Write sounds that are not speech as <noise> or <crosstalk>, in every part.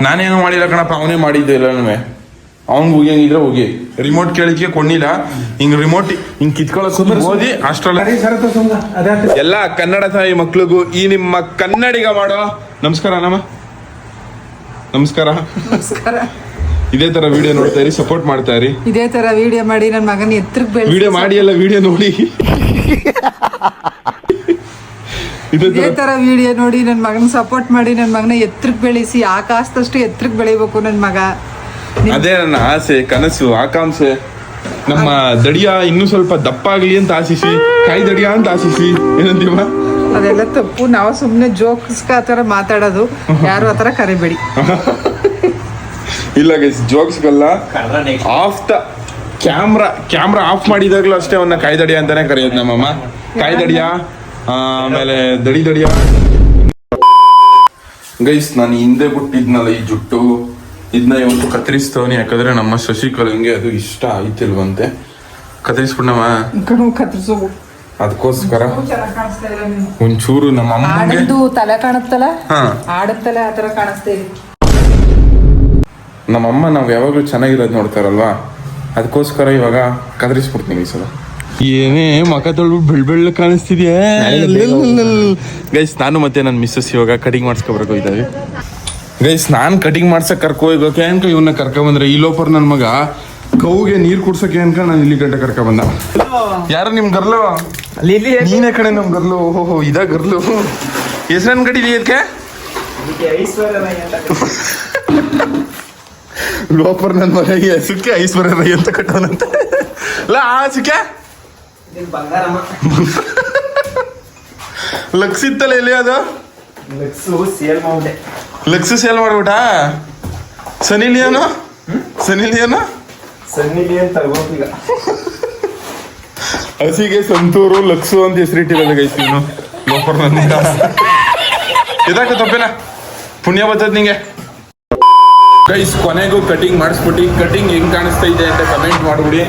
ನಾನೇನು ಮಾಡಿಲ್ಲ ಕಣಪ್ಪ ಅವನೇ ಮಾಡಿದ್ದು ಎಲ್ಲನೂ ಹೋಗಿ ಹೋಗಿದ್ರೆ ಹೋಗಿ. ರಿಮೋಟ್ ಕೇಳಿಕೆ ಕೊಂಡಿಲ್ಲ ಹಿಂಗ್ ರಿಮೋಟ್ ಹಿಂಗ್ ಕಿತ್ಕೊಳ್ಳೋಕ್ ಓದಿ ಅಷ್ಟ್ರಲ್ಲ ಎಲ್ಲ ಕನ್ನಡ ತಾಯಿ ಮಕ್ಳಿಗೂ ಈ ನಿಮ್ಮ ಕನ್ನಡಿಗ ಮಾಡೋ. ನಮಸ್ಕಾರ ನಮ್ಮ ನಮಸ್ಕಾರ. ನಮಸ್ಕಾರ. ಇದೇ ತರ ವಿಡಿಯೋ ನೋಡ್ತಾ ಇರಿ ಸಪೋರ್ಟ್ ಮಾಡ್ತಾ ಇರಿ. ಇದೇ ತರ ವಿಡಿಯೋ ಮಾಡಿ ನನ್ನ ಮಗನ ಎತ್ತರಕ್ಕೆ ವಿಡಿಯೋ ಮಾಡಿ ಎಲ್ಲ ವಿಡಿಯೋ ನೋಡಿ. <laughs> ಇದೇ ತರ ವಿಡಿಯೋ ನೋಡಿ ನನ್ನ ಮಗನ ಸಪೋರ್ಟ್ ಮಾಡಿ ನನ್ನ ಮಗನ ಎತ್ತರಕ್ಕೆ ಬೆಳೆಸಿ ಆಕಾಶದಷ್ಟು ಎತ್ತರಕ್ಕೆ ಬೆಳಿಬೇಕು ನನ್ನ ಮಗ. ಅದೇ ನನ್ನ ಆಸೆ ಕನಸು ಆಕಾಂಕ್ಷೆ. ನಮ್ಮ ದಡಿಯ ಇನ್ನೂ ಸ್ವಲ್ಪ ದಪ್ಪ ಆಗ್ಲಿ ಅಂತ ಆಶಿಸಿ ಕಾಯಿ ದಡಿಯ ಅಂತ ಆಶಿಸಿ ಏನಂತೀವ? ಅದೆಲ್ಲ ತಪ್ಪು. ನಾವು ಸುಮ್ಮನೆ ಜೋಕ್ಸ್ಗೆ ಆ ಥರ ಮಾತಾಡೋದು. ಯಾರು ಆ ಥರ ಕರಿಬೇಡಿ. ಇಲ್ಲ guys ಜೋಕ್ಸ್ಗಲ್ಲ off the camera camera off ಮಾಡಿದಾಗ್ಲೂ ಅಷ್ಟೇ ಅವನ್ನ ಕಾಯಿ ದಡಿಯ ಅಂತಾನೆ ಕರೆಯೋದು ನಮ್ಮಮ್ಮ. ಕೈದಡಿಯಾ ದಡಿಯ ಆಮೇಲೆ ದಡಿ ದಡಿಯ ಗೈಸ್ ನಾನು ಹಿಂದೆ ಬಿಟ್ಟಿದ್ನಲ್ಲ ಈ ಜುಟ್ಟು. ಇದನ್ನ ಇವತ್ತು ಕತ್ತರಿಸ್ತವನಿ ಯಾಕಂದ್ರೆ ನಮ್ಮ ಶಶಿಕಲಂಗೆ ಅದು ಇಷ್ಟ ಆಯ್ತಿಲ್ವಂತೆ. ಕತ್ತರಿಸ್ಬಿಡವ ಕಣು ಕತ್ರಿಸು ಅದಕ್ಕೋಸ್ಕರ ಒಂಚೂರು ನಮ್ಮ ಅಮ್ಮಂಗೆ ಆಡದ್ದು ತಲೆ ಕಾಣುತ್ತಲ್ಲ? ಹಾ. ಆಡತ್ತಲೆ ಆ ಥರ ಕಾಣಿಸ್ತಾ ಇದೆ. ನಮ್ಮಮ್ಮ ನಾವು ಯಾವಾಗಲೂ ಚೆನ್ನಾಗಿರೋದು ನೋಡ್ತಾರಲ್ವಾ? ಅದಕ್ಕೋಸ್ಕರ ಇವಾಗ ಕದರಿಸ್ಬಿಡ್ತೀನಿ ಈ ಸಲ. ಏನೇ ಮಕ ತೊಳ್ಬಿಟ್ಟು ಬೆಳ್ ಬೆಳ್ಳ ಕಾಣಿಸ್ತಿದ್ಯಾ? ಗೈಸ್ ನಾನು ಮತ್ತೆ ನನ್ನ ಮಿಸ್ಸಸ್ ಇವಾಗ ಕಟಿಂಗ್ ಮಾಡಿಸ್ಕೊಬರಕ್ ಹೋಗಿದ್ದಾವೆ. ಗೈಸ್ ನಾನು ಕಟಿಂಗ್ ಮಾಡ್ಸಕ್ ಕರ್ಕೊ ಹೋಗೋಕೆ ಅನ್ಕ ಇವನ್ನ ಕರ್ಕೊ ಬಂದ್ರೆ. ಈ ಲೋಪರ್ ನನ್ನ ಮಗ ಕೌಗೆ ನೀರ್ ಕುಡ್ಸಕ್ಕೆ ಅನ್ಕ ನಾನು ಇಲ್ಲಿ ಗಂಟೆ ಕರ್ಕ ಬಂದ. ಯಾರು ನಿಮ್ ಗರ್ಲು? ನೀನೇ ಕಡೆ ನಮ್ ಗರ್ಲು. ಓಹೋ ಇದ ಗರ್ಲು. ಹೆಸರನ್ ಕಡಿ ಇದಕ್ಕೆ? <laughs> ಲೋಪರ್ ನನ್ನ ಮನೆಗೆ ಸುಕ್ಕೆ ಐಶ್ವರ್ಯ ರೈ ಅಂತ ಕಟ್ಟವನಂತೆ ಅಲ್ಲ ಆ ಸುಕ್ಕೆ? <laughs> ಲಕ್ಸ್ ಇತ್ತಲ್ಲ ಎಲ್ಲಿ ಅದು? ಸೇಲ್ ಮಾಡ್ಬಿಟ್ಟೆ. ಲಕ್ಸು ಸೇಲ್ ಮಾಡ್ಬಿಟ್ಟ? ಸನಿ ಲಿಯೋನು ಸನಿ ಲಿಯೋನು ಸನ್ನಿ ತರ್ಬೇಕು ಈಗ? <laughs> ಹಸಿಗೆ ಸಂತೂರು ಲಕ್ಸು ಅಂತ ಹೆಸರಿಟ್ಟಿರೋದು ಗೈಸ್ ನೀನು. <laughs> ಲೋಪರ್ ನಂದಿರ. ಇದಾಕ ತಪ್ಪಿನ ಪುಣ್ಯ ಬರ್ತದ ನಿಂಗೆ. ಗೈಸ್ ಕೊನೆಗೂ ಕಟಿಂಗ್ ಮಾಡಿಸ್ಬಿಟ್ಟು ಕಟಿಂಗ್ ಹೆಂಗ್ ಕಾಣಿಸ್ತಾ ಇದೆ ಅಂತ ಕಮೆಂಟ್ ಮಾಡ್ಬಿಡಿ.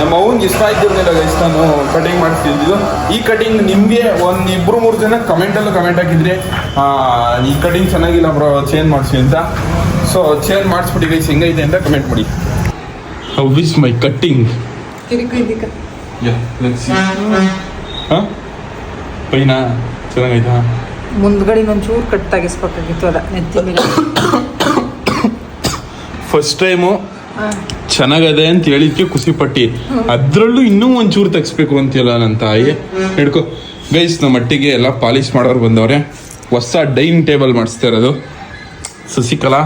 ನಮ್ಮ ಅವ್ನಿಗೆ ಇಷ್ಟ ಆಯ್ತಿರ್ಲಿಲ್ಲ ಗೈಸ್ ನಾನು ಕಟಿಂಗ್ ಮಾಡಿಸ್ತಿದ್ದು ಈ ಕಟಿಂಗ್ ನಿಮ್ಗೆ ಒಂದ್ ಇಬ್ರು ಮೂರು ಜನ ಕಮೆಂಟ್ ಅಲ್ಲೂ ಕಮೆಂಟ್ ಹಾಕಿದ್ರೆ ಆ, ಈ ಕಟಿಂಗ್ ಚೆನ್ನಾಗಿಲ್ಲ ಬ್ರೋ ಚೇಂಜ್ ಮಾಡಿಸಿ ಅಂತ. ಸೊ ಚೇಂಜ್ ಮಾಡಿಸ್ಬಿಟ್ಟು ಗೈಸ್ ಹೆಂಗೈತೆ ಅಂತ ಕಮೆಂಟ್ ಮಾಡಿ. ಹೌ ವಿಸ್ ಮೈ ಕಟ್ಟಿಂಗ್ ಪೈನಾ ಚೆನ್ನಾಗೈತಾ? ಮುಂದ್ಗಡೆ ಒಂಚೂರು ಕಟ್ ತೆಗಿಸ್ಬೇಕಾಗಿತ್ತು ಅದ ನೆತ್ತಿ ಮೇಲೆ. <coughs> ಫಸ್ಟ್ ಟೈಮು ಚೆನ್ನಾಗದೆ ಅಂತ ಹೇಳಿದ್ಕೆ ಖುಷಿ ಪಟ್ಟಿ. ಅದ್ರಲ್ಲೂ ಇನ್ನೂ ಒಂಚೂರು ತೆಗಿಸ್ಬೇಕು ಅಂತೀಯಲ್ಲ ನನ್ನ ತಾಯಿ? ಹಿಡ್ಕೊ. ಗೈಸ್ ನಮ್ಮ ಮಟ್ಟಿಗೆ ಎಲ್ಲ ಪಾಲಿಶ್ ಮಾಡೋರು ಬಂದವ್ರೆ. ಹೊಸ ಡೈನಿಂಗ್ ಟೇಬಲ್ ಮಾಡಿಸ್ತಾ ಇರೋದು. ಸಸಿಕಲಾ,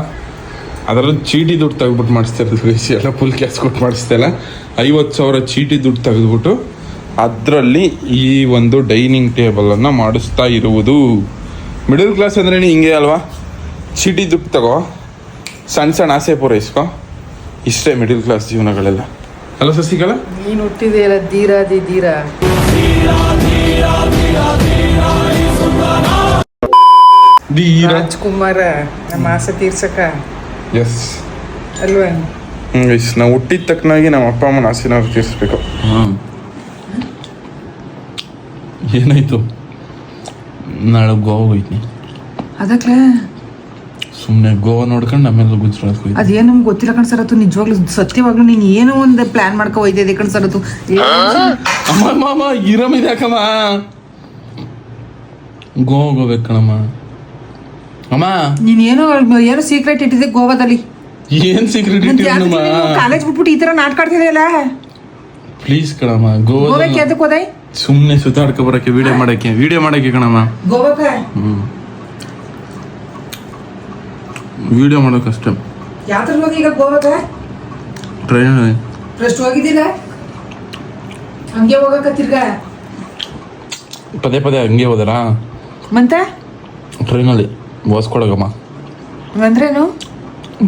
ಅದರಲ್ಲೂ ಚೀಟಿ ದುಡ್ಡು ತೆಗೆದ್ಬಿಟ್ಟು ಮಾಡಿಸ್ತಾ ಇರೋದು ಗೈಸ್ ಎಲ್ಲ ಫುಲ್ ಕ್ಯಾಶ್ ಕೊಟ್ಟು ಮಾಡಿಸ್ತಾ ಇಲ್ಲ. ಐವತ್ತು ಸಾವಿರ ಚೀಟಿ ದುಡ್ಡು ತೆಗೆದ್ಬಿಟ್ಟು ಅದರಲ್ಲಿ ಈ ಒಂದು ಡೈನಿಂಗ್ ಟೇಬಲನ್ನು ಮಾಡಿಸ್ತಾ ಇರುವುದು. ಮಿಡಲ್ ಕ್ಲಾಸ್ ಅಂದ್ರೆ ಹಿಂಗೆ ಅಲ್ವಾ? ಚೀಟಿ ದುಡ್ಡು ತಗೋ. ಸಣ್ಣ ಸಣ್ಣ ಆಸೆ ಪೂರೈಸ್ಕೊ. ಇಷ್ಟೇ ಮಿಡಿಲ್ ಕ್ಲಾಸ್ ಜೀವನಗಳೆಲ್ಲ. ಅಲ್ಲ ಸಸಿಗಳ? ನೀನು ಹುಟ್ಟಿದೆಯಲ್ಲ ಧೀರಾ ದಿ ಧೀರಾ ಧೀರ ರಾಜ್ಕುಮಾರ ನಮ್ಮ ಆಸೆ ತೀರ್ಸಕ. ಎಸ್ ಅಲ್ವಾ? ಎಸ್ ನಾವು ಹುಟ್ಟಿದ ತಕ್ಕನಾಗಿ ನಮ್ಮ ಅಪ್ಪ ಅಮ್ಮನ ಆಸೆನ ತೀರಿಸ್ಬೇಕು. ಏನಾಯ್ತು? ನಾಳೆ ಗೋವಾ ಹೋಗ್ತೀನಿ. ಅದಕ್ಲೆ ಸುಮ್ಮನೆ ಗೋವಾ ನೋಡ್ಕೊಂಡು ಆಮೇಲೆ ಗುಜರಾತ್ ಹೋಯ್ತು ಅದೇನು ನಮ್ಗೆ ಗೊತ್ತಿಲ್ಲ ಕಣ್ ಸರತ್ತು ನಿಜವಾಗ್ಲೂ ಸತ್ಯವಾಗ್ಲೂ ನೀನು ಏನೋ ಒಂದು ಪ್ಲಾನ್ ಮಾಡ್ಕೊ ಹೋಯ್ತಿದ್ದೆ ಕಣ್ ಸರ್ ಅಮ್ಮ ಅಮ್ಮ ಅಮ್ಮ ಇರಮ್ ಇದ್ಯಾಕಮ್ಮ ಗೋವಾ ಹೋಗ್ಬೇಕು ಕಣಮ್ಮ. ಅಮ್ಮ. ನೀನ್ ಏನೋ ಏನೋ ಸೀಕ್ರೆಟ್ ಇಟ್ಟಿದ್ದೆ ಗೋವಾದಲ್ಲಿ. ಏನ್ ಸೀಕ್ರೆಟ್ ಇಟ್ಟಿರಮ್ಮ ಕಾಲೇಜ್ ಬಿಟ್ಬಿಟ್ಟು ಈ ತರ ನಾಟಕ ಆಡ್ತಿದೆಯಲ್ಲ? ಪ್ಲೀಸ್ ಕಣಮ್ಮ ಗೋವಾ ಗೋವಾಕ್ಕೆ ಅದಕ್ಕೆ ಹೋದೆ? ಸುಮ್ಮನೆ ಸುತ್ತಾಡ್ಕೊ ಬರಕ್ಕೆ ವಿಡಿಯೋ ಮಾಡಕ್ಕೆ ವಿಡಿಯೋ ಮಾಡಕ್ಕೆ ಕಣಮ್ಮ. ಗೋವಾಕ್ಕೆ? ಹ್ಮ್. ವಿಡಿಯೋ ಮಾಡೋಕಷ್ಟೇ ಯಾತ್ರ ಹೋಗಿ ಈಗ ಗೋವಾಕ್ಕೆ ಟ್ರೈನ್ ಫಸ್ಟ್ ಹೋಗಿದ್ದಿಲ್ಲ ಹಂಗೆ ಹೋಗಕ್ಕ ತಿರ್ಗ? ಪದೇ ಪದೇ ಹಂಗೆ ಹೋದರಾ ಮತ್ತೆ? ಟ್ರೈನಲ್ಲಿ ಬೋಸ್ಕೊಡಗಮ್ಮ ಅಂದ್ರೇನು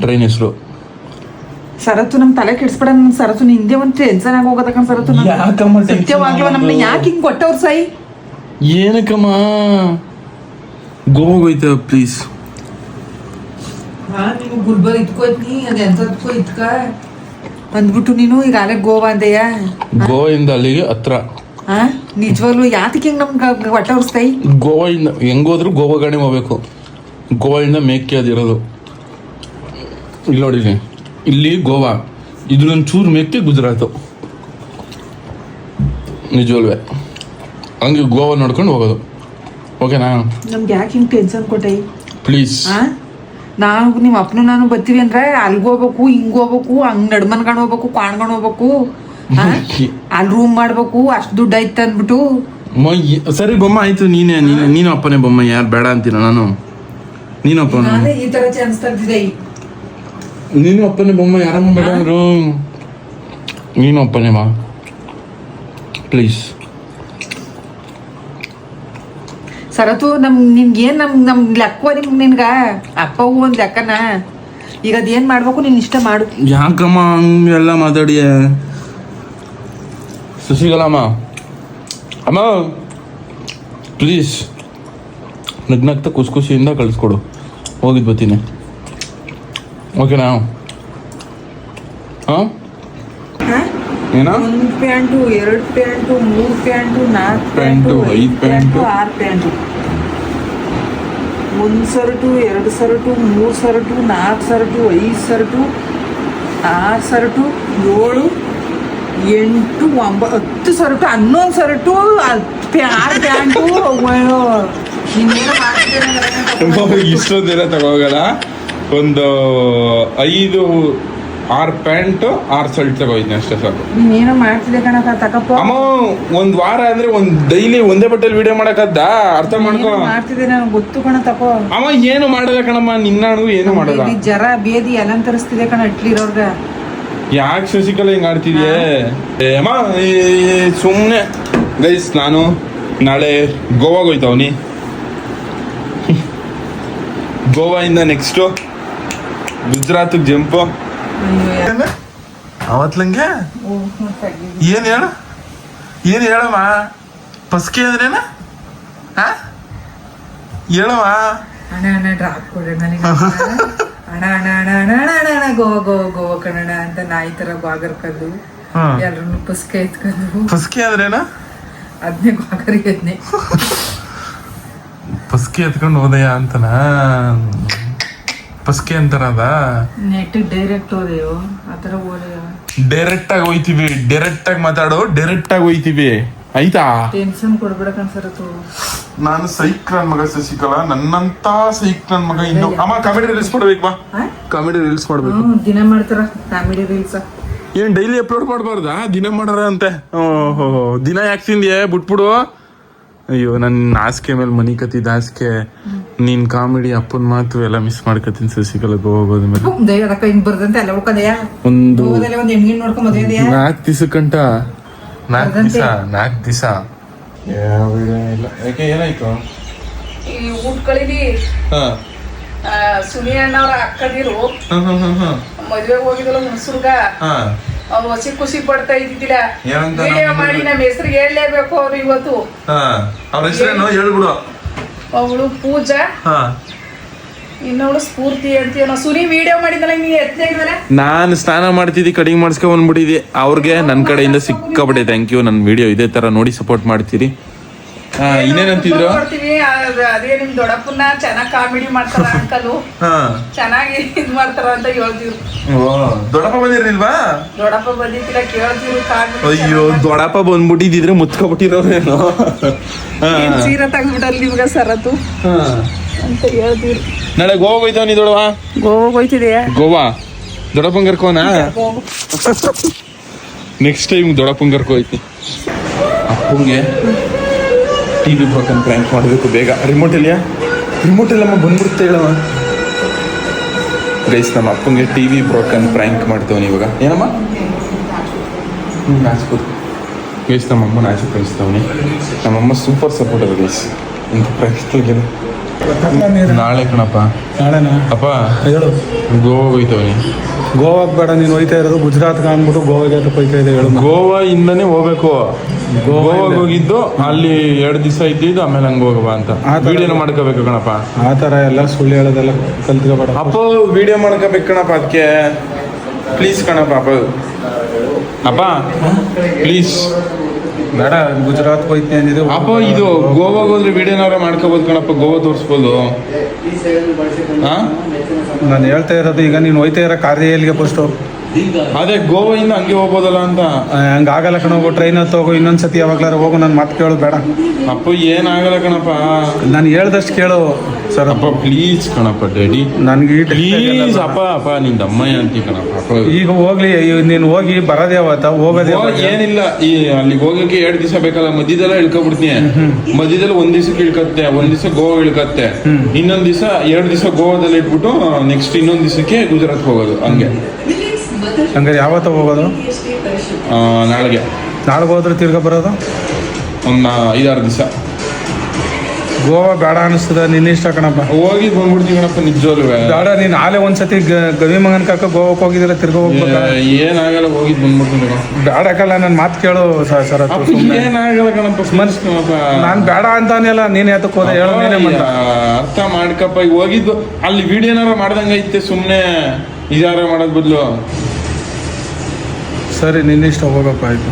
ಟ್ರೈನ್ ಹೆಸರು. ಸರತ್ತು ನಮ್ ತಲೆ ಕೆಡಿಸ್ಬೇಡ ನಮ್ ಸರತ್ತು ನಿಂದೆ ಒಂದ್ ಟೆನ್ಷನ್ ಆಗಿ ಹೋಗೋದಕ್ಕ ಸರತ್ತು ನಮ್ಗೆ. ಯಾಕಮ್ಮ tension ಆಗೋದು? ಯಾಕೆ ಹಿಂಗ್ ಕೊಟ್ಟವ್ರು ಸಾಯಿ? ಏನಕ್ಕಮ್ಮ? ಗೋವಾಗ ಹೋಯ್ತ ಪ್ಲೀಸ್ ನೀವು ಗುಲ್ಬರ್ಗ ಇಟ್ಕೋಯ್ತೀನಿ ಅದ ಎಂತದ್ಕೋ ಇಟ್ಕ ಅಂದ್ಬಿಟ್ಟು ನೀನು ಈಗ ಅಲ್ಲೇ ಗೋವಾ ಅಂದೆಯಾ? ಗೋವಾಯಿಂದ ಅಲ್ಲಿಗೆ ಹತ್ರ. ಹಾ ನಿಜವಾಗ್ಲೂ ಯಾತಕ್ಕೆ ಹಿಂಗೆ ನಮ್ಗೆ ಹೊಟ್ಟೆ ಉರ್ಸ್ತಾಯಿ ಗೋವಾಯಿಂದ ಹೆಂಗೋದ್ರು ಗೋವಾ ಗಾಡಿ ಹೋಗ್ಬೇಕು. ಗೋವಾದಿಂದ ಮೇಕೆ ಅದಿರೋದು ಇಲ್ಲಿ ನೋಡಿ ಇಲ್ಲಿ. ಗೋವಾ. ಇದ್ರೊಂದು ಚೂರು ಮೇಕ್ಕೆ ಗುಜರಾತು. ನಿಜವಲ್ವೇ ಹಂಗೆ ಗೋವಾ ನೋಡ್ಕೊಂಡು ಹೋಗೋದು. ಓಕೆನಾ? ನಮ್ಗೆ ಯಾಕೆ ಹಿಂಗೆ ಟೆನ್ಷನ್ ಕೊಟ್ಟೆ? ಪ್ಲೀಸ್ ಆ ನಾವು ನಿಮ್ಮ ಅಪ್ಪನು ನಾನು ಬರ್ತೀವಿ ಅಂದ್ರೆ ಅಲ್ಲಿಗೆ ಹೋಗ್ಬೇಕು ಹಿಂಗೆ ಹೋಗ್ಬೇಕು ಹಂಗ್ ನಡ್ಮನ್ಕೊಂಡು ಹೋಗ್ಬೇಕು ಕಾಣ್ಕೊಂಡು ಹೋಗ್ಬೇಕು? ಅಲ್ಲಿ ರೂಮ್ ಮಾಡ್ಬೇಕು ಅಷ್ಟು ದುಡ್ಡು ಐತೆ ಅಂದ್ಬಿಟ್ಟು. ಸರಿ ಬೊಮ್ಮ ಆಯ್ತು ನೀನೇ ನೀನೆ ನೀನು ಅಪ್ಪನೇ ಬೊಮ್ಮ ಯಾರು ಬೇಡ ಅಂತೀನ ನಾನು? ನೀನು ಅಪ್ಪ ಈ ತರ ಚಾನ್ಸ್ ತರ್ತಿದೆ ನೀನು ಅಪ್ಪನೇ ಬೊಮ್ಮ ಯಾರಮ್ಮ ಬೇಡ ಅಂದ್ರು. ನೀನು ಅಪ್ಪನೇ ಮಾ ಪ್ಲೀಸ್ ಸರತು ನಮ್ ನಿನ್ಗೆ ಏನ್ ನಮ್ ನಮ್ ಲೆಕ್ಕ ನಿಮ್ ನಿನ್ಗ? ಅಪ್ಪಗೂ ಒಂದ್ ಲೆಕ್ಕನ? ಈಗ ಅದೇನ್ ಮಾಡ್ಬೇಕು ನೀನ್ ಇಷ್ಟ ಮಾಡು. ಯಾಕಮ್ಮ ಹಂಗೆಲ್ಲ ಮಾತಾಡಿಯ? ಸುಶೀಲಮ್ಮ ಅಮ್ಮ! ಪ್ಲೀಸ್ ನಗ್ನಗ್ತಾ ಖುಷಿ ಖುಷಿಯಿಂದ ಕಳಿಸ್ಕೊಡು. ಹೋಗಿದ್ದು ಬರ್ತೀನಿ. ಓಕೆನಾ ಹಾಂ? ಏನೋ? ಒಂದು ಪ್ಯಾಂಟು ಎರಡು ಪ್ಯಾಂಟು ಮೂರು ಪ್ಯಾಂಟು ನಾಲ್ಕು ಪ್ಯಾಂಟು, ಐದು ಪ್ಯಾಂಟು. ಆರು ಪ್ಯಾಂಟು. ಒಂದ್ ಸರಟು, ಎರಡು ಸರ್ಟು, ಮೂರು ಸರಟು, ನಾಲ್ಕು ಸರಟು, ಐದು ಸರ್ಟು, ಆರು ಸರಟು, ಏಳು, ಎಂಟು, ಒಂಬ, ಹತ್ತು ಸರಟು, ಹನ್ನೊಂದು ಸರಟು ಆರು ಪ್ಯಾಂಟು. ಇಷ್ಟೊಂದಿನ ತಗೋಗಲ್ಲ ಒಂದು ಐದು ಆರು ಪ್ಯಾಂಟು ಆರು ಶರ್ಟ್ ತಗೋಯ್ತೀನಿ ಅಷ್ಟೇ ಸಾಕು. ನೀನೇನೋ ಮಾಡ್ತಿದ್ದೆ ಕಣಕ ತಕಪ್ಪ. ಅಮ್ಮ ಒಂದ್ ವಾರ ಅಂದ್ರೆ ಒಂದ್ ಡೈಲಿ ಒಂದೇ ಬಟ್ಟೆಲಿ ವಿಡಿಯೋ ಮಾಡಕದ್ದ ಅರ್ಥ ಮಾಡ್ಕೊ. ಮಾಡ್ತಿದ್ದೀನಿ ಮಾಡ್ತಿದ್ದೆ ನನಗೆ ಗೊತ್ತು ಕಣ ತಕೋ. ಅಮ್ಮ ಏನು ಮಾಡಲ್ಲ ಕಣಮ್ಮ ನಿನ್ನಾಣು ಏನು ಮಾಡಲ್ಲ. ಜರ ಬೇದಿ ಅಲಂಕರಿಸ್ತಿದೆ ಕಣ ಇಟ್ಲಿರೋರ್ಗ ಯಾಕೆ ಶಶಿಕಲಾ ಹಿಂಗ್ ಆಡ್ತಿದ್ಯೆ? ಅಮ್ಮ ಸುಮ್ನೆ. ಗೈಸ್ ನಾನು ನಾಳೆ ಗೋವಾಗೆ <laughs> ಗೋವಾ ಇಂದ ನೆಕ್ಸ್ಟು ಗುಜರಾತ್ ಜಂಪು. ಅವತ್ಲಂಗೆ ಏನ್? ಹೇಳು? ಏನ್ ಹೇಳಮ್ಮ? ಪಸ್ಕಿ ಅಂದ್ರೇನ ಹಾ ಹೇಳಮ್ಮ? ಅಣ್ಣ ಅಣ್ಣ ಡ್ರಾಪ್ ಕೊಡ್ರಿ ನನಗೆ <laughs> ಅಣ್ಣ ಅಣ್ಣ ಅಣ್ಣ ಅಣ್ಣ ಅಣ್ಣ ಗೋವಾ ಗೋವಾ ಗೋವಾ ಕಣಣ್ಣ ಅಂತ ನಾಯಿ ತರ ಬಾಗರ್ಕೊಂಡು ಹಾ. ಎಲ್ರನ್ನು ಪುಸ್ಕೆ ಎತ್ಕೊಂಡು. ಪಸ್ಕೆ ಅಂದ್ರೇನ ಅದನ್ನೇ ಬಾಗರಿ ಅದನ್ನೇ <laughs> ಪಸ್ಕೆ ಎತ್ಕೊಂಡು ಹೋದಯ ಅಂತನಾ ಪಸ್ಕೆ ಅಂತಾರದ ನೆಟ್ ಡೈರೆಕ್ಟ್ ಹೋದೆಯೋ ಆತರ ಹೋದೆಯೋ ಡೈರೆಕ್ಟ್ ಆಗಿ ಹೋಯ್ತೀವಿ. ಡೈರೆಕ್ಟ್ ಆಗಿ ಮಾತಾಡೋ ಡೈರೆಕ್ಟ್ ಆಗಿ ಹೋಯ್ತೀವಿ. ಆಯ್ತಾ? ಟೆನ್ಷನ್ ಕೊಡ್ಬೇಡ ಅನ್ಸರತ್ತು ನಾನು ಸೈಕ್ ನನ್ ಮಗ ಶಶಿಕಲಾ. ನನ್ನಂತ ಸೈಕ್ ನನ್ ಮಗ ಇನ್ನು ಅಮ್ಮ ಕಾಮಿಡಿ ರೀಲ್ಸ್ ಮಾಡ್ಬೇಕು ಬಾ. ಕಾಮಿಡಿ ರೀಲ್ಸ್ ಮಾಡ್ಬೇಕು ದಿನ ಮಾಡ್ತಾರ ಕಾಮಿಡಿ ರೀಲ್ಸ್ ಏನ್ ಡೈಲಿ ಅಪ್ಲೋಡ್ ಮಾಡಬಾರ್ದಾ? ದಿನ ಮಾಡಾರ ಅಂತೆ. ಓಹೋ ದಿನ ಯಾಕೆ ತಿಂದ್ಯೆ? ಬಿಟ್ಬಿಡು. ಅಯ್ಯೋ ನನ್ನ ಹಾಸಿಗೆ ಮೇಲೆ ಮನಿ ಕತ್ತಿದ ಹಾಸಿಗೆ. ನೀನ್ ಕಾಮಿಡಿ ಅಪ್ಪನ ಮಾತು ಎಲ್ಲ ಮಿಸ್ ಮಾಡ್ಕತೀನಿ ಶಶಿಕಲಾ ಗೋವಾ ಮೇಲೆ ಒಂದು ನಾಲ್ಕು ದಿವಸಕ್ಕಂಟ ನಾಲ್ಕು. ದಿವಸ ನಾಲ್ಕು ದಿವಸ ಇಲ್ಲ. ಯಾಕೆ ಏನಾಯ್ತು? ಈ ಊಟ ಕಳಿಲಿ ಹಾ ಸುನಿ ಅಣ್ಣವ್ರ ಅಕ್ಕದಿರು ಮದ್ವೆಗೆ ಹೋಗಿದಲ್ಲ ಹುಣಸುರ್ಗ ಹೊಸಿ ಖುಷಿ ಪಡ್ತಾ ಇದ್ದಿದ್ದಿಲ್ಲ. ವಿಡಿಯೋ ಮಾಡಿ ನಮ್ಮ ಹೆಸರಿಗೆ ಹೇಳಲೇಬೇಕು ಅವ್ರು ಇವತ್ತು. ಹಾ. ಅವ್ರ ಹೆಸರೇನು? ಹೇಳ್ಬಿಡು. ಅವಳು ಪೂಜಾ. ಹಾ. ಇನ್ನವಳು ಸ್ಫೂರ್ತಿ ಅಂತ ನಾ ಸುನಿ ವಿಡಿಯೋ ಮಾಡಿದಲ್ಲ ನೀನು ಎತ್ತಿದಾಗಲ್ಲ ನಾನು ಸ್ನಾನ ಮಾಡ್ತಿದ್ದಿ ಕಡಿಮೆ ಮಾಡಿಸ್ಕೊ ಬಂದ್ಬಿಟ್ಟಿದ್ದೆ. ಅವ್ರಿಗೆ ನನ್ನ ಕಡೆಯಿಂದ ಸಿಕ್ಕಾಬಿಟ್ಟೆ ಥ್ಯಾಂಕ್ ಯು ನನ್ನ ವಿಡಿಯೋ ಇದೇ ತರ ನೋಡಿ ಸಪೋರ್ಟ್ ಮಾಡ್ತೀರಿ. ಹಾ ಇನ್ನೇನಂತಿದ್ರು? ಅದ್- ನಿಮ್ ದೊಡ್ಡಪ್ಪನ ಚೆನ್ನಾಗ್ ಕಾಮಿಡಿ ಮಾಡ್ತಾರ ಅಂಕಲು. ಚೆನ್ನಾಗಿ ಇದ್ ಮಾಡ್ತಾರ ಅಂತ ಹೇಳ್ತಿದ್ರು ಓ ದೊಡ್ಡಪ್ಪ ಬಂದಿರ್ಲಿಲ್ವಾ? ದೊಡ್ಡಪ್ಪ ಬಂದಿತ್ತಿಲ್ಲ ಕೇಳ್ತಿದ್ರು ಅಯ್ಯೋ ದೊಡ್ಡಪ್ಪ ಬಂದ್ಬಿಟ್ಟಿದ್ರೆ ಮುತ್ಕೊಬಿಟ್ಟಿರೋರೇನೋ ಹಾ. ಸೀರೆ ತೆಗ್ದ್ಬಿಟ್ಟಲ್ಲಿ ನಿಮ್ಗೆ ಸರತು? ಹಾ. ಅಂತ ಹೇಳ್ತಿದ್ರು ನಾಳೆ ಗೋವಾ ಹೋಯ್ತಾವ ನೀ ದೊಡವ ಗೋವಾ ಹೋಯ್ತಿದೆಯಾ? ಗೋವಾ? ದೊಡ್ಡಪ್ಪನ್ ಕರ್ಕೋನಾ ನೆಕ್ಸ್ಟ್ ಟೈಮ್ ದೊಡ್ಡಪ್ಪನ್ ಕರ್ಕೋ ಹೋಯ್ತಿ. ಅಪ್ಪಂಗೆ? ಟಿ ವಿ ಬ್ರೋಕನ್ ಪ್ರ್ಯಾಂಕ್ ಮಾಡಬೇಕು ಬೇಗ. ರಿಮೋಟ್ ಇಲ್ಲಿಯಾ? ರಿಮೋಟ್ ಇಲ್ಲಮ್ಮ ಬಂದ್ಬಿಡುತ್ತೆ ಹೇಳಮ್ಮ. ಗೈಸ್ ನಮ್ಮ ಅಪ್ಪಂಗೆ ಟಿ ವಿ ಬ್ರೋಕನ್ ಪ್ರ್ಯಾಂಕ್ ಮಾಡ್ತೇವನಿ ಇವಾಗ. ಏನಮ್ಮ? ಹ್ಞೂ ನಾಚ್ಬೋದು ಗೈಸ್ ನಮ್ಮ ಅಮ್ಮನ ಆಚೆ ಕಳಿಸ್ತವನಿ. ನಮ್ಮಮ್ಮ ಸೂಪರ್ ಸಪೋರ್ಟರ್ ಗೈಸ್ ಇಂಥ ಪ್ರ್ಯಾಂಕ್ಸ್ಗಳಿಗೆ ನಾಳೆ ಕಣಪ್ಪ. ನಾಳೆನಾ? ಅಪ್ಪ ಹೇಳು ಗೋವಾ ಹೋಯ್ತವನಿ ಗೋವಾಕ್ ಬೇಡ ನೀನು ಹೋಯ್ತಾ ಇರೋದು ಗುಜರಾತ್ಗೆ ಅಂದ್ಬಿಟ್ಟು ಗೋವಾಗೆ ಅದಕ್ಕೆ ಹೋಯ್ತಾ ಇದೆ ಹೇಳು ಗೋವಾ ಇಂದನೇ ಹೋಗ್ಬೇಕು. ಗೋವಾಗೆ ಹೋಗಿದ್ದು ಅಲ್ಲಿ ಎರಡು ದಿವಸ ಇದ್ದಿದ್ದು ಆಮೇಲೆ ಹಂಗ ಹೋಗವ ಅಂತ. ವಿಡಿಯೋ ವಿಡಿಯೋನ ಮಾಡ್ಕೋಬೇಕು ಕಣಪ್ಪ. ಆ ಥರ ಎಲ್ಲ ಸುಳ್ಳು ಹೇಳೋದೆಲ್ಲ ಕಲ್ತ್ಕೋಬೇಡ. ಅಪ್ಪ ವಿಡಿಯೋ ಮಾಡ್ಕೋಬೇಕು ಕಣಪ್ಪ ಅದಕ್ಕೆ ಪ್ಲೀಸ್ ಕಣಪ್ಪ ಅಪ್ಪ. ಅಪ್ಪ ಪ್ಲೀಸ್. ಬೇಡ ಗುಜರಾತ್ ಹೋಯ್ತೀನಿ ಅಂದಿದ್ದು ಅಪ್ಪ ಇದು ಗೋವಾಗ ಹೋದ್ರೆ ವಿಡಿಯೋನವ್ರ ಮಾಡ್ಕೋಬೋದು ಕಣಪ್ಪ ಗೋವಾ ತೋರಿಸ್ಬೋದು. ಹಾ ನಾನು ಹೇಳ್ತಾ ಇರೋದು ಈಗ ನೀನು ಹೋಯ್ತಾ ಇರೋ ಕಾರ್ಯ ಎಲ್ಲಿಗೆ ಫಸ್ಟು ಅದೇ ಗೋವಾಯಿಂದ ಹಂಗೆ ಹೋಗ್ಬೋದಲ್ಲ ಅಂತ ಹಂಗ ಆಗಲ್ಲ ಕಣ ಹೋಗು ಟ್ರೈನ್ ಹತ್ತು ಹೋಗು ಇನ್ನೊಂದ್ಸತಿ ಯಾವಾಗ್ಲಾರ ಹೋಗು ನನ್ನ ಮಾತು ಕೇಳು ಬೇಡ. ಅಪ್ಪ ಏನಾಗಲ್ಲ ಕಣಪ್ಪ. ನಾನು ಹೇಳ್ದಷ್ಟು ಕೇಳು ಸರ್. ಅಪ್ಪ ಪ್ಲೀಸ್ ಕಣಪ್ಪ ಡ್ಯಾಡಿ ನನಗೆ ಪ್ಲೀಸ್ ಅಪ್ಪ ಅಪ್ಪ ನಿನ್ ಅಮ್ಮ ಅಂತಿ ಕಣಪ್ಪ ಅಪ್ಪ. ಈಗ ಹೋಗ್ಲಿ ನೀನು ಹೋಗಿ ಬರೋದೇ ಅವತ್ತ ಹೋಗೋದೇ ಏನಿಲ್ಲ ಈ ಅಲ್ಲಿಗೆ ಹೋಗಕ್ಕೆ ಎರಡು ದಿವಸ ಬೇಕಲ್ಲ ಮಧ್ಯದಲ್ಲ ಇಳ್ಕೊಬಿಡ್ತೀನಿ. ಮಧ್ಯದಲ್ಲಿ ಒಂದ್ ದಿವಸಕ್ಕೆ ಇಳ್ಕತ್ತೆ ಒಂದ್ ದಿವಸ ಗೋವಾ ಇಳ್ಕತ್ತೆ. ಇನ್ನೊಂದ್ ದಿವಸ ಎರಡು ದಿವಸ ಗೋವಾದಲ್ಲಿ ಇಟ್ಬಿಟ್ಟು ನೆಕ್ಸ್ಟ್ ಇನ್ನೊಂದ್ ದಿವಸಕ್ಕೆ ಗುಜರಾತ್ ಹೋಗೋದು ಹಂಗೆ. ಹಂಗಾರೆ ಯಾವತ್ತ ಹೋಗೋದು? ನಾಳೆಗೆ. ನಾಳೆಗೆ ನಾಳೆ ಹೋದ್ರೆ ತಿರ್ಗ ಬರೋದು? ಒಂದು ಐದಾರು ದಿವಸ. ಗೋವಾ ಬೇಡ ಅನಿಸ್ತದೆ ನಿನ್ನ ಇಷ್ಟ ಕಣಪ್ಪ. ಹೋಗಿ ಬಂದ್ಬಿಡ್ತೀವಿ ಕಣಪ್ಪ ನಿಜವಲ್ವೇ ಬೇಡ ನೀನು ಆಲೆ ಒಂದ್ಸತಿ ಗವಿ ಮಗನ ಕಾಕ ಗೋವಾಕ್ ಹೋಗಿದ್ರೆ ತಿರ್ಗ ಹೋಗ್ಬೇಕ? ಏನಾಗಲ್ಲ ಹೋಗಿ ಬಂದ್ಬಿಡ್ತೀನಿ ಬೇಡ ಬೇಡಕ್ಕಲ್ಲ ನನ್ನ ಮಾತು ಕೇಳು ಸರ್ ಸುಮ್ಮನೆ ಏನಾಗಲ್ಲ ಕಣಪ್ಪ ಮನ್ಸ್ ನಾನು ಬೇಡ ಅಂತಾನೆಲ್ಲ ನೀನು ಯಾತಕ್ಕೆ ಹೋದೆ ಹೇಳು ನೀನೇ ಅರ್ಥ ಮಾಡ್ಕಪ್ಪ ಈಗ ಹೋಗಿದ್ದು ಅಲ್ಲಿ ವಿಡಿಯೋನಾರ ಮಾಡ್ದಂಗೈತೆ ಮಾಡ್ದಂಗ ಐತೆ ಸುಮ್ನೆ ಇದಾರ ಮಾಡೋದ್ ಬದ್ಲು. ಸರಿ ನಿನ್ನ ಇಷ್ಟ ಹೋಗಪ್ಪ ಆಯ್ತು.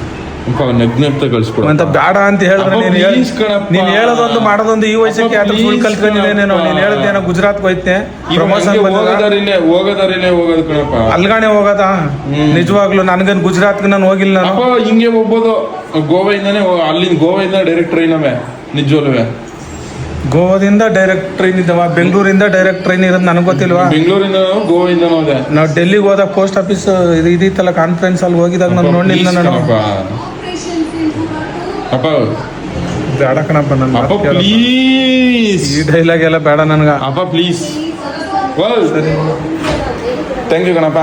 ಅಪ್ಪ ನಗ್ನಗ್ತ ಕಳ್ಸ್ಕೊಡು ಅಂತ ಬೇಡ ಅಂತ ಹೇಳಿದ್ರೆ ನೀನು ಹೇಳ please ಕಣಪ್ಪ. ನೀನು ಹೇಳೋದೊಂದು ಮಾಡೋದೊಂದು ಈ ವಯಸ್ಸಿಗೆ ಅಪ್ಪ, ಫುಲ್ please ಕಲ್ತ್ಕೊಂಡಿದ್ದೇನೋ ನೀನು. ಕಣಪ್ಪ. ಹೇಳಿದ್ದೇನೋ ಗುಜರಾತ್ಗೆ ಹೋಯ್ತೆ ಪ್ರಮೋಷನ್ ಹಂಗೆ ಬಂದಿಲ್ಲ ಹೋಗೋದಾರಿಲ್ಲೇ ಹೋಗೋದಾರಿಲ್ಲೇ ಹೋಗೋದು ಕಣಪ್ಪ. ಅಲ್ಗಾಣೆ ಹೋಗೋದಾ? ನಿಜವಾಗ್ಲು ನನ್ಗನ್ ಗುಜರಾತ್ಗೆ ನಾನು ಹೋಗಿಲ್ಲ ನಾನು. ಅಪ್ಪ ಹಿಂಗೆ ಹೋಗ್ಬೋದು. ಗೋವಾಯಿಂದಾನೆ ಹೋ- ಅಲ್ಲಿಂದ ಗೋವಾಯಿಂದ ಡೈರೆಕ್ಟ್ ಟ್ರೈನ್ ಅವೇ ನಿಜವಲ್ವೇ ಗೋವಾದಿಂದ ಡೈರೆಕ್ಟ್ ಟ್ರೈನ್ ಇದ್ದಾವ ಬೆಂಗಳೂರಿಂದ ಡೈರೆಕ್ಟ್ ಟ್ರೈನ್ ಇರೋದು ನನಗೆ ಗೊತ್ತಿಲ್ವಾ? ಬೆಂಗಳೂರಿಂದ ಗೋವಿಂದ ಹೋದೆ ನಾವು ಡೆಲ್ಲಿಗೆ ಹೋದಾಗ ಪೋಸ್ಟ್ ಆಫೀಸ್ ಇದು ಇದಿತ್ತಲ್ಲ ಕಾನ್ಫರೆನ್ಸ್ ಅಲ್ಲಿ ಹೋಗಿದಾಗ ನಾನು ನೋಡಿಲ್ಲ ನಾನು. ಅಪ್ಪ ಬೇಡ ಕಣಪ್ಪ ನನ್ನ ಅಪ್ಪ ಪ್ಲೀಸ್ ಈ ಡೈಲಾಗ್ ಎಲ್ಲ ಬೇಡ ನನಗ. ಅಪ್ಪ ಪ್ಲೀಸ್ ಥ್ಯಾಂಕ್ ಯು ಕಣಪ್ಪ.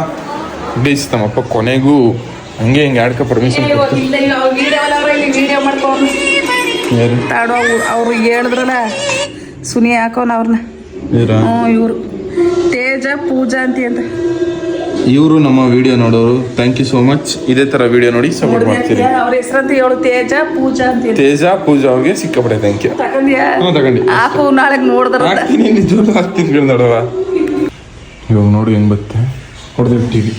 ಬೇಸ್ ನಮ್ಮಪ್ಪ ಕೊನೆಗೂ ಹಂಗೆ ಹಿಂಗೆ ಆಡ್ಕ ಪರ್ಮಿಷನ್ ತಾಡು ಅವ್ರು ಅವ್ರು ಹೇಳಿದ್ರಲ್ಲ ಸುನಿ ಹಾಕೋನ್ ಅವ್ರನ್ನ ಇವ್ರಾ? ಹ್ಞೂ ಇವರು. ತೇಜ ಪೂಜಾ ಅಂತ ಅಂತ. ಇವರು ನಮ್ಮ ವಿಡಿಯೋ ನೋಡೋರು. ಥ್ಯಾಂಕ್ ಯು ಸೋ ಮಚ್ ಇದೇ ತರ ವಿಡಿಯೋ ನೋಡಿ ಸಪೋರ್ಟ್ ಮಾಡ್ತೀರಿ. ಅವ್ರ ಹೆಸರಂತ ಹೇಳು ತೇಜ ಪೂಜಾ ಅಂತ ತೇಜ ಪೂಜಾ ಅವ್ರಿಗೆ ಸಿಕ್ಕಾಪಡೆ ಥ್ಯಾಂಕ್ ಯು ತಗೊಂಡ್ಯಾ? ಹ್ಞೂ ತಗೊಂಡು. ಹಾಕು ನಾಳೆಗೆ ನೋಡಿದ್ರೆ ಹಾಕ್ತೀನಿ ನಿಜವಾಗ್ಲೂ ಹಾಕ್ತೀನಿ ನೋಡವ. ಇವಾಗ ನೋಡಿ ಹೆಂಗ್ ಬತ್ತೆ. ಹೊಡೆದಿಟ್ಟು ಟಿವಿ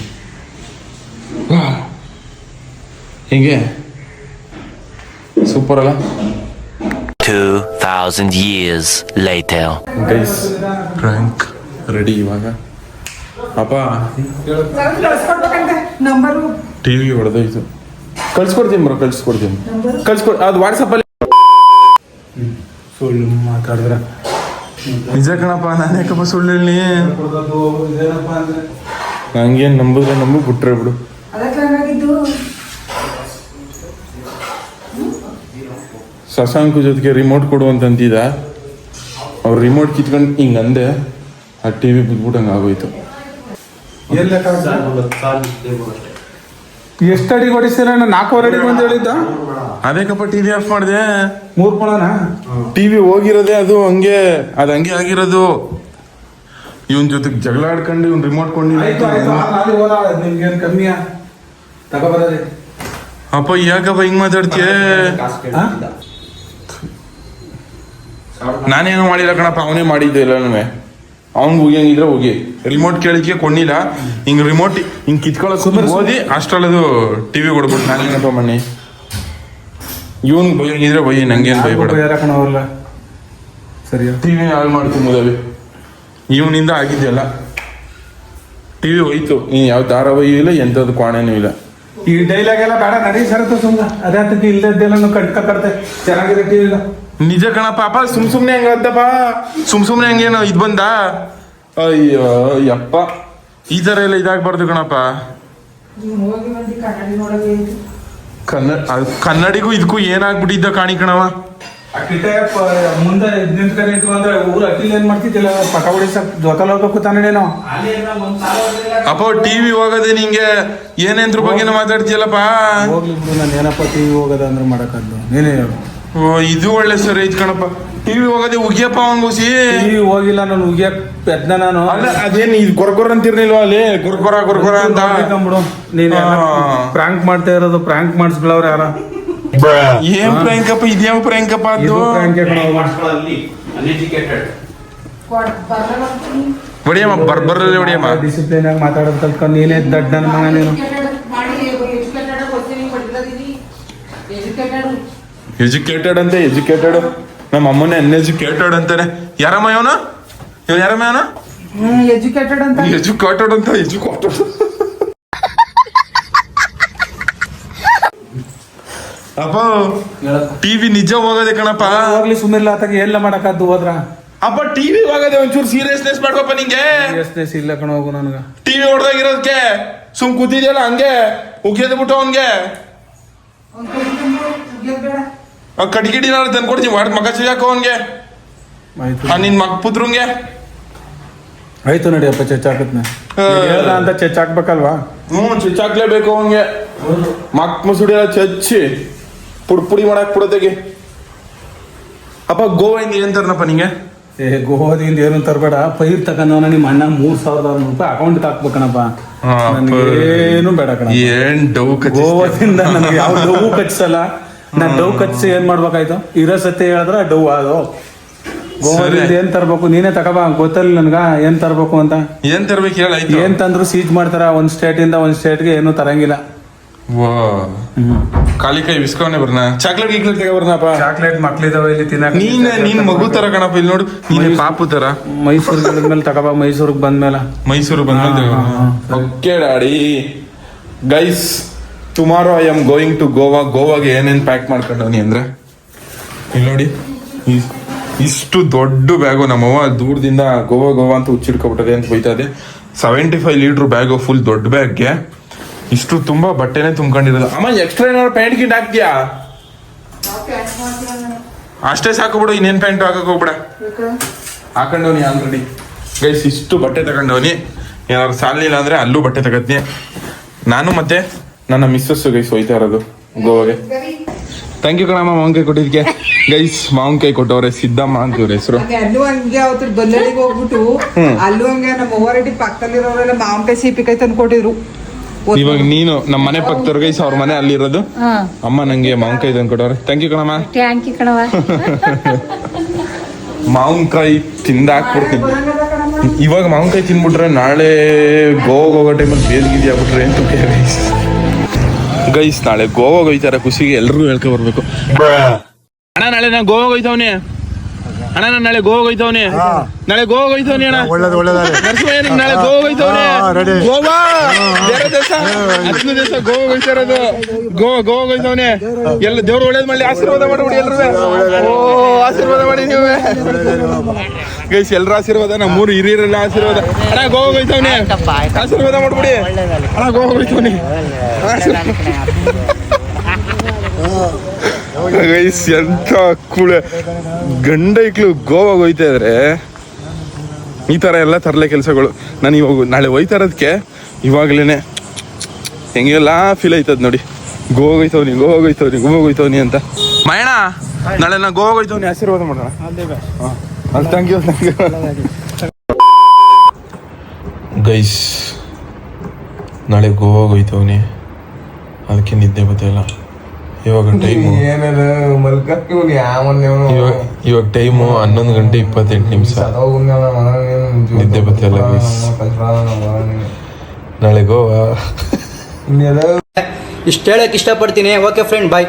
ಹೆಂಗೆ? ಸೂಪರ್ ಅಲ್ಲ? 2,000 years later. Guys prank ready ಇವಾಗ. ಅಪ್ಪ ಟಿ ಟಿವಿ ಹೊಡೆದೋಯ್ತು ಕಳ್ಸ್ಕೊಡ್ತೀನಿ ಬ್ರೋ ಕಳ್ಸ್ಕೊಡ್ತೀನಿ. ಕಳ್ಸ್ಕೊಡ್ ಅದು ವಾಟ್ಸಪ್ಪಲ್ಲಿ ಸುಳ್ಳು ಮಾತಾಡಿದ್ರೆ. ನಿಜ ಕಣಪ್ಪ ನಾನು ಯಾಕಪ್ಪ ಸುಳ್ಳು ಹೇಳಿ ನಂಗೇನು ನಂಬಿದ್ರೆ ನಂಬಿ ಬಿಟ್ರೆ ಬಿಡು ಶಶಾಂಕು ಜೊತೆಗೆ ರಿಮೋಟ್ ಕೊಡು ಅಂತ ಅಂತಿದ್ದ ಅವ್ರು ರಿಮೋಟ್ ಕಿತ್ಕೊಂಡು ಹಿಂಗೆ ಅಂದೆ ಆ ಟಿ ವಿ ಬಿದ್ಬಿಟ್ಟಂಗೆ ಆಗೋಯ್ತು. ಎಷ್ಟು ಅಡಿಗೆ ಹೊಡಿಸ್ತೀರ ನಾಲ್ಕೂವರೆ ಅಡಿಗೆ ಅಂತ ಹೇಳಿದ್ದ? ಅದೇಕಪ್ಪ ಟಿ ವಿ ಆಫ್ ಮಾಡಿದೆ. ಮೂರು ಕೊಳನ ಟಿ ವಿ ಹೋಗಿರೋದೇ ಅದು ಹಂಗೆ ಅದು ಹಂಗೆ ಆಗಿರೋದು. ಇವನ್ ಜೊತೆಗೆ ಜಗಳ ಆಡ್ಕೊಂಡು ಇವ್ನು ರಿಮೋಟ್ ಆಯ್ತು ಆಯ್ತು. ಕೊಂಡು ನಾಳೆ ಹೋದ ನಿಮ್ಗೇನು ಕಮ್ಮಿಯಾ? ತಗೋಬರೋದೆ. ಅಪ್ಪ ಯಾಕಪ್ಪ ಹಿಂಗ್ ಮಾತಾಡ್ತೀಯ? ನಾನೇನು ಮಾಡಿಲ್ಲ ಕಣಪ್ಪ ಅವನೇ ಮಾಡಿದ್ದೆ ಎಲ್ಲನೂ ಅವ್ನ್ ಹೋಗಿಂಗಿದ್ರೆ ಹೋಗಿ. ರಿಮೋಟ್ ಕೇಳಿಕೆ ಕೊಂಡಿಲ್ಲ. ಹಿಂಗ್ ರಿಮೋಟ್ ಹಿಂಗ್ ಕಿತ್ಕೊಳಕ್ ಓದಿ ಅಷ್ಟ್ರಲ್ಲದು ಟಿವಿ ಕೊಡ್ಬಿಟ್ಟು ನಾನೇನಪ್ಪ ಮಣ್ಣಿ ಇವನ್ ಬೈಯಂಗಿದ್ರೆ ಬೈ ನಂಗೇನು ಬೈಬೇಡ ಸರಿಯಾ ಟಿವಿ ಹಾಳು ಮಾಡ್ತೀನಿ ಮುದವಿ ಇವನಿಂದ ಆಗಿದ್ಯಲ್ಲ ಟಿವಿ ಹೋಯ್ತು. ನೀನ್ ಯಾವ ಧಾರಾವಾಹಿ ಇಲ್ಲ ಎಂಥದ್ದು ಕ್ವಾಣೆನೂ ಇಲ್ಲ. ಈ ಡೈಲಾಗ್ ಎಲ್ಲ ಬೇಡ ನಡೀ ಸರತ ಸುಮ್ಮನೆ ಅದೇ ಅಂತ ಇಲ್ಲದ್ದೆಲ್ಲ ಕಟ್ಕ ಕಟ್ತೆ ಚೆನ್ನಾಗಿದೆ ಟಿವಿ ಇಲ್ಲ ನಿಜ ಕಣ ಪಾಪ ಸುಮ್ ಸುಮ್ನೆ ಹಂಗದ್ದಪ್ಪ ಸುಮ್ ಸುಮ್ನೆ ಹಂಗೇನು ಇದು ಬಂದ? ಅಯ್ಯೋ ಯಪ್ಪ. ಈ ತರ ಎಲ್ಲ ಇದಾಗ್ಬಾರ್ದು ಕಣಪ್ಪ. ಕನ್ನಡ ಅದ್ ಕನ್ನಡಿಗೂ ಇದಕ್ಕೂ ಏನಾಗ್ಬಿಟ್ಟಿದ್ದ ಕಾಣಿ ಕಣವ ಮುಂದೆ ನಿಂತ್ಕೊಂಡು ಇತ್ತು ಅಂದ್ರೆ ಊರು ಅಟ್ಟಿಲ್ ಏನ್ ಮಾಡ್ತಿದ್ದಿಲ್ಲ? ಪಟ ಹೊಡಿಸಕ್ ಜೊತೆಲ್ ಹೋಗ್ಬೇಕು ತಾನೇನೋ ಅಪ್ಪ ಟಿವಿ ಹೋಗದೆ ನಿಂಗೆ ಏನೇನ್ದ್ರ ಬಗ್ಗೆನೂ ಮಾತಾಡ್ತೀಯಲ್ಲಪ್ಪ? ಹೋಗ್ಲಿ ಬಿಡು ನಾನು ಏನಪ್ಪ ಟಿವಿ ಹೋಗೋದ ಅಂದ್ರೆ ಮಾಡಕ್ಕದ್ದು ನೀನೇ ಹೇಳು. ಓ ಇದು ಒಳ್ಳೆ ಸರ್ ಐತ್ ಕಣಪ್ಪ. ಟಿವಿ ಹೋಗದೆ ಉಗಿಯಪ್ಪ ಅವಂಗುಸಿ ಟಿವಿ ಹೋಗಿಲ್ಲ ನಾನು ಉಗಿಯಕ್ ಪೆದ್ನ ನಾನು. ಅಲ್ಲ ಅದೇನು ಇದು ಕೊರ್ಕೊರ್ ಅಂತಿರ್ಲಿಲ್ವಾ ಅಲ್ಲಿ? ಗುರ್ಕೊರ ಗುರ್ಕೊರ ಅಂತ. ಬಿಡು ನೀನು. ಪ್ರಾಂಕ್ ಮಾಡ್ತಾ ಇರೋದು ಪ್ರಾಂಕ್ ಮಾಡಿಸ್ಬಿಡವ್ರ ಯಾರ? ಏನ್ ಪ್ರ್ಯಾಂಕಪ್ಪ ಇದೇನ್ ಪ್ರ್ಯಾಂಕಪ್ಪ ಇದು ಅದು ಪ್ರಾಂಕ್ ಹೊಡಿಯಮ್ಮ ಬರ್ಬರ್ರಲ್ಲಿ ಹೊಡಿಯಮ್ಮ. ಡಿಸಿಪ್ಲಿನ್ ಆಗಿ ಮಾತಾಡೋದು ಕಲ್ತ್ಕೊಂಡು ನೀನೇ ದಡ್ಡ ನನ್ನ ಮಗ ನೀನು. ಎಜುಕೇಟೆಡ್ ಅಂತ ಎಜುಕೇಟೆಡ್ ನಮ್ಮ ಅಮ್ಮನೇ ಅನ್ಎಜುಕೇಟೆಡ್ ಅಂತಾನೆ. ಯಾರಮ್ಮ ಇವನು? ಇವನ್ ಯಾರಮ್ಮ ಇವನ? ಎಜುಕೇಟೆಡ್ ಅಂತ. ಎಜುಕೇಟೆಡ್ ಅಂತ ಎಜುಕೇಟೆಡ್ ಅಪ್ಪ ಟಿವಿ ನಿಜ ಹೋಗದೆ ಕಣಪ್ಪ. ಹೋಗ್ಲಿ ಸುಮ್ಮನಿಲ್ಲ ಆತಾಗ ಎಲ್ಲ ಮಾಡಕ್ಕಾದ್ದು ಹೋದ್ರ. ಅಪ್ಪ ಟಿವಿ ಹೋಗದೆ ಒಂಚೂರು ಸೀರಿಯಸ್ನೆಸ್ ಮಾಡ್ಕೊಪ್ಪ ನಿಂಗೆ. ಸೀರಿಯಸ್ನೆಸ್ ಇಲ್ಲ ಕಣ ಹೋಗು ನನಗ. ಟಿವಿ ಹೊಡೆದಾಗಿರೋದಕ್ಕೆ ಸುಮ್ ಕೂತಿದ್ಯಲ್ಲ ಹಂಗೆ ಉಗಿಯದ್ ಬಿಟ್ಟು ಅವನ್ಗೆ. ಕಟ್ಗಿಡಿ ನಾನು ತಂದ್ಕೊಡ್ತೀನಿ. ವಾಡ್ ಮಗ ಸಿಗಾಕ ಅವನ್ಗೆ. ನಿನ್ ಮಗ ಪುತ್ರಂಗೆ. ಆಯ್ತು ನಡಿಯಪ್ಪ ಚೆಚ್ ಹಾಕತ್ನ ಅಂತ ಚಚ್ಚಾಕ್ಬೇಕಲ್ವಾ ಹ್ಞೂ ಚಚ್ಚಾಕ್ಲೇಬೇಕು ಅವನ್ಗೆ. ಮಕ್ ಮುಸುಡಿ ಎಲ್ಲ ಚಚ್ಚಿ ಪುಡಿ ಪುಡಿ ಮಾಡಕ್ ಬಿಡೋದಕ್ಕೆ ಅಪ್ಪ ಗೋವಿಂದ ಏನ್ ತರ್ನಪ್ಪ ನಿಂಗೆ? ಏ ಗೋವಾದಿಂದ ಏನು ತರಬೇಡ. ಪೈರ್ ತಗೊಂಡವನ ನಿಮ್ಮ ಅಣ್ಣ ಮೂರ್ ಸಾವಿರದ ಆರ್ನೂರು ರೂಪಾಯಿ ಅಕೌಂಟ್ ಹಾಕ್ಬೇಕಣಪ್ಪ. ಏನು ಬೇಡ ಕಣ ಏನ್ ಡೌ ಗೋವಾದಿಂದ ನನಗೆ ಯಾವ ಡೌ ಕಚ್ಸಲ್ಲ ನಾನ್ ಡವ್ ಕಚ್ಚಿ ಏನ್ ಮಾಡ್ಬೇಕಾಯ್ತು? ಇರೋ ಸತ್ಯ ಹೇಳಿದ್ರ ಡವ್ ಅದು. ಗೋವಾದಿಂದ. ಏನ್ ತರ್ಬೇಕು? ನೀನೇ ತಗೋಬಾ ಗೊತ್ತಲ್ಲ ನನ್ಗ ಏನ್ ತರ್ಬೇಕು ಅಂತ. ಏನ್ ತರ್ಬೇಕು ಹೇಳ ಏನ್ ತಂದ್ರು ಸೀಜ್ ಮಾಡ್ತಾರ? ಒಂದ್ ಸ್ಟೇಟ್ ಇಂದ ಒಂದ್ ಸ್ಟೇಟ್ಗೆ ಏನು ತರಂಗಿಲ್ಲ. ವಾ. ಖಾಲಿ ಕೈ ಬಿಸ್ಕವನೆ ಬರ್ನ? ಚಾಕ್ಲೇಟ್ ಗೀಕ್ಲೇಟ್ ತಗೋ ಬರ್ನಪ್ಪ. ಚಾಕ್ಲೇಟ್ ಮಕ್ಳಿದಾವ ಇಲ್ಲಿ ತಿನ್ನಕ ನೀನ್ ನೀನ್ ಮಗು ತರ ಕಣಪ್ಪ ಇಲ್ಲಿ ನೋಡು. ನೀನ್ ಪಾಪು ತರ. ಮೈಸೂರಿಗೆ ಬಂದ್ಮೇಲೆ ತಗೋಬಾ ಮೈಸೂರಿಗೆ ಬಂದ್ಮೇಲೆ. ಮೈಸೂರು ಬಂದ್ಮೇಲೆ okay daddy guys tomorrow I am going to Goa ಗೋವಾಗೆ ಏನೇನು ಪ್ಯಾಕ್ ಮಾಡ್ಕೊಂಡವನಿ ಅಂದ್ರೆ? ಇಲ್ಲಿ ನೋಡಿ. ಇಷ್ಟು ದೊಡ್ಡ ಬ್ಯಾಗು ನಮ್ಮವ್ವ. ದೂರದಿಂದ ಗೋವಾ ಗೋವಾ ಅಂತ ಹುಚ್ಚಿಡ್ಕೊಬಿಟ್ಟದೆ ಅಂತ ಬೈತಾ ಇದೆ. Seventy five litre bag full ದೊಡ್ಡ ಬ್ಯಾಗ್ಗೆ ಇಷ್ಟು ತುಂಬಾ ಬಟ್ಟೆನೆ ತುಂಬ್ಕೊಂಡಿರೋದು ಅಮ್ಮ ಎಕ್ಸ್ಟ್ರಾ ಏನಾದ್ರು ಪ್ಯಾಂಟ್ ಗಿಂಟ್ ಹಾಕ್ತೀಯಾ? ಅಷ್ಟೇ ಸಾಕು ಬಿಡು, ಇನ್ನೇನ್ ಪ್ಯಾಂಟ್ ಹಾಕಕ್ ಹೋಗ್ಬಿಡ. ಹಾಕೊಂಡವನಿ ಆಲ್ರೆಡಿ ಗೈಸ್ ಇಷ್ಟು ಬಟ್ಟೆ ತಗೊಂಡವನಿ. ಏನಾದ್ರು ಸಾಲಿಲ್ಲ ಅಂದ್ರೆ ಅಲ್ಲೂ ಬಟ್ಟೆ ತಗತ್ನಿ. ನಾನು ಮತ್ತೆ ನನ್ನ ಮಿಸ್ಸಸ್ ಗೈಸ್ ಹೋಯ್ತಾ ಇರೋದು ಗೋವಾಗೆ. ಥ್ಯಾಂಕ್ ಯು ಕಣಮ್ಮ ಮಾವಿನಕಾಯಿ ಕೊಟ್ಟಿದ್ಕೆ ಗೈಸ್ ಕೈ ಕೊಟ್ಟವ್ರೆ ಸಿದ್ದಮ್ಮ ಅಂತ ಇವ್ರ ಹೆಸರು. ಅಲ್ಲೂ ಹಂಗೆ ಅವತ್ತು ಬಂದಳಿಗೆ ಹೋಗ್ಬಿಟ್ಟು ಅಲ್ಲೂ ಹಂಗೆ ನಮ್ಮ ಪಕ್ಕದಲ್ಲಿರೋರೆಲ್ಲ ಮಾವಿನಕಾಯಿ ಕೈ ತಂದು ಕೊಟ್ಟಿದ್ರು. ಇವಾಗ ನೀನು ನಮ್ಮ ಮನೆ ಪಕ್ಕದವ್ರ ಗೈಸ್ ಅವ್ರ ಮನೆ ಅಲ್ಲಿರೋದು. ಅಮ್ಮ ನಂಗೆ ಮಾವಿನಕಾಯಿ ತಂದು ಕೊಟ್ಟವ್ರೆ. ಥ್ಯಾಂಕ್ ಯು ಕಣಮ್ಮ. ಟ್ಯಾಂಕಿ ಕಣವ <laughs> ಮಾವಿನಕಾಯಿ ತಿಂದಾಕ್ಬಿಡ್ತೀನಿ ಇವಾಗ ಮಾವಿನಕಾಯಿ ತಿನ್ಬಿಟ್ರೆ ನಾಳೆ ಗೋವಾಗ ಹೋಗೋ ಟೈಮಲ್ಲಿ ಬೇಲ್ಗಿದ್ಯಾಗ್ಬಿಟ್ರೆ ಏನು ಅಂತ ಗೈಸ್ ಗೈಸ್ ನಾಳೆ ಗೋವಾಗ ಹೋಯ್ತಾರೆ ಖುಷಿಗೆ ಎಲ್ರಿಗೂ ಹೇಳ್ಕೊ ಬರ್ಬೇಕು. ಅಣ್ಣ ನಾಳೆ ನಾ ಗೋವಾಗ ಹೋಯ್ತವನೆ ಅಣ್ಣ ನಾನು ನಾಳೆ ಗೋವಾಗ ಹೋಯ್ತವನೆ. ನಾಳೆ ಗೋವಾಗ ಹೋಯ್ತವನೆ ಅಣ್ಣ. ಒಳ್ಳೇದು ಒಳ್ಳೇದು ನರಸಿಂಹಯ್ಯ ನೀನ್ ನಾಳೆ ಗೋವಾ ಹೋಯ್ತವನೆ. ಗೋವಾ! ಬೇರೆ ದೇಶ. ಹತ್ತನೇ ದೇಶ ಗೋವಾ ಹೋಯ್ತಾ ಇರೋದು. ಗೋವಾ ಗೋವಾ ಹೋಯ್ತವ್ನೆ. ಎಲ್ಲ ದೇವ್ರು ಒಳ್ಳೇದ್ ಮಾಡಿ ಆಶೀರ್ವಾದ ಮಾಡ್ಬಿಡಿ ಎಲ್ರು ಓ ಆಶೀರ್ವಾದ ಮಾಡಿ ನೀವು. ಗೈಸ್ ಎಲ್ಲರ ಆಶೀರ್ವಾದ ನಮ್ಮ ಮೂರು ಹಿರಿಯರೆಲ್ಲ ಆಶೀರ್ವಾದ. ಅಣ್ಣ ಗೋವಾ ಹೋಯ್ತವನೆ. ಆಶೀರ್ವಾದ ಮಾಡ್ಬಿಡಿ. ಅಣ್ಣ ಗೋವಾ ಹೋಯ್ತವ್ನೆ. ಗೈಸ್ ಎಂತ ಕುಳೆ ಗಂಡ ಇಕ್ಳು ಗೋವಾಗ ಹೋಯ್ತಾ ಇದ್ರೆ ಈ ಥರ ಎಲ್ಲ ತರಲೆ ಕೆಲಸಗಳು. ನಾನು ಇವಾಗ ನಾಳೆ ಹೋಯ್ತಾ ಇರೋದಕ್ಕೆ ಇವಾಗಲೇ ಹೆಂಗೆಲ್ಲ ಫೀಲ್ ಆಯ್ತದ ನೋಡಿ. ಗೋವಾಗ ಹೋಯ್ತವ್ನಿ ಗೋವಾಗ ಹೋಯ್ತವ್ನಿ ಗೋವಾಗ ಹೋಯ್ತವ್ನಿ ಅಂತ. ಮಯಣ ನಾಳೆ ನಾ ಗೋವಾಗ ಹೋಯ್ತವ್ನಿ, ಆಶೀರ್ವಾದ ಮಾಡೋಣ. ಯು ಥ್ಯಾಂಕ್ ಗೈಸ್ ನಾಳೆ ಗೋವಾಗ ಹೋಯ್ತವ್ನಿ. ಅದಕ್ಕೆ ನಿದ್ದೆ ಬರ್ತಾಯಿಲ್ಲ ಇವಾಗ <laughs> ಟೈಮ್. ಏನೇನು ಮಲ್ಕ ಇವ್ನು? ಇವಾಗ ಇವಾಗ ಟೈಮು ಹನ್ನೊಂದು ಗಂಟೆ ಇಪ್ಪತ್ತೆಂಟು ನಿಮಿಷ. ನಿದ್ದೆ ಮನೆಯವ್ನು. ನಾಳೆ ಗೋವಾ. ಇನ್ನೆಲ್ಲ ಇಷ್ಟು ಹೇಳಕ್ಕೆ ಇಷ್ಟಪಡ್ತೀನಿ. Okay friend bye